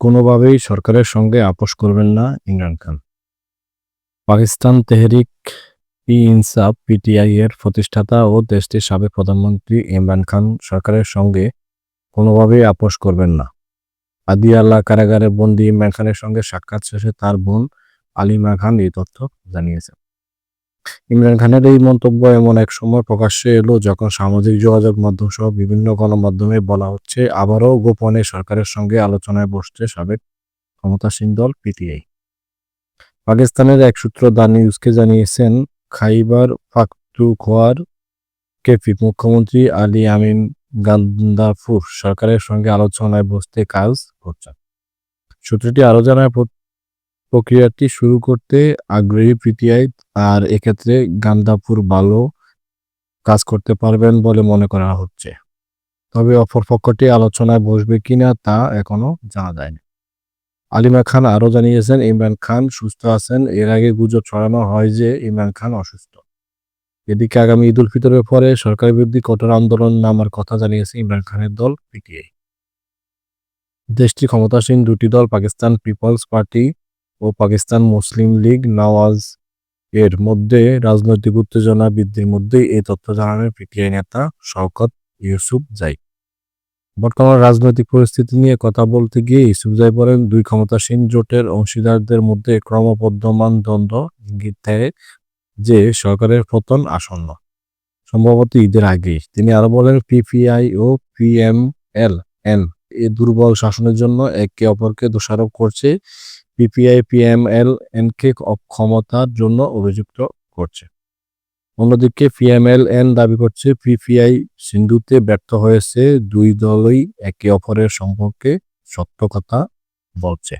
কোনোভাবেই সরকারের সঙ্গে আপোষ করবেন না ইমরান খান। পাকিস্তান তেহরিক ই ইনসাফ, পিটিআই এর প্রতিষ্ঠাতা ও দেশটির সাবেক প্রধানমন্ত্রী ইমরান খান সরকারের সঙ্গে কোনোভাবেই আপোষ করবেন না। আদিয়াল্লাহ কারাগারে বন্দী ইমরান খানের সঙ্গে সাক্ষাৎ শেষে তার বোন আলিমা খান এই তথ্য জানিয়েছেন। ইমরান খানের এই মন্তব্য এমন এক সময় প্রকাশ্যে এলো যখন সামাজিক যোগাযোগ মাধ্যম সহ বিভিন্ন গণমাধ্যমে বলা হচ্ছে, আবারও গোপনে সরকারের সঙ্গে আলোচনায় বসছে সাবেক ক্ষমতাসীন দল পিটিআই। পাকিস্তানের এক সূত্র দা নিউজকে জানিয়েছেন, খাইবার পাখতুনখোয়ার কেপি মুখ্যমন্ত্রী আলী আমিন গান্দাফুর সরকারের সঙ্গে আলোচনায় বসতে কাজ করছেন। সূত্রটি আরও জানায় প্রক্রিয়াটি শুরু করতে আগ্রহী পিটিআই আর এক্ষেত্রে গান্দাপুর ভালো কাজ করতে পারবেন বলে মনে করা হচ্ছে। তবে অপর পক্ষটি আলোচনায় বসবে কিনা তা এখনও জানা যায়নি। আলিমা খান আরও জানিয়েছেন, ইমরান খান সুস্থ আছেন। এর আগে গুজব ছড়ানো হয় যে ইমরান খান অসুস্থ। এদিকে আগামী ঈদ উল ফিতরের পরে সরকার বিরোধী কঠোর আন্দোলন নামার কথা জানিয়েছে ইমরান খানের দল পিটিআই। দেশটি ক্ষমতাসীন দুটি দল, পাকিস্তান পিপলস পার্টি ও পাকিস্তান মুসলিম লীগ নওয়াজ এর মধ্যে রাজনৈতিক উত্তেজনা বৃদ্ধির মধ্যে এই তথ্য জানানোর পিটিআই নেতা শওকত ইউসুফ জাই বর্তমান রাজনৈতিক পরিস্থিতি নিয়ে কথা বলতে গিয়ে ইউসুফ জাই বলেন, দুই ক্ষমতাসীন জোটের অংশীদারদের মধ্যে ক্রমবর্ধমান দ্বন্দ্ব ইঙ্গিত দেয় যে সরকারের পতন আসন্ন। সম্ভবত ঈদের আগেই। তিনি আরও বলেন, পিপিআই ও পিএমএল এন এ দুর্বল শাসনের জন্য একে অপরকে দোষারোপ করছে। পিপিআই, পিএমএল, এনকে অক্ষমতার জন্য অভিযুক্ত করছে। অন্যদিকে পিএমএল এন দাবি করছে, পিপিআই সিন্ধুতে ব্যর্থ হয়েছে, দুই দলই একে অপরের সম্পর্কে সত্য কথা বলছে।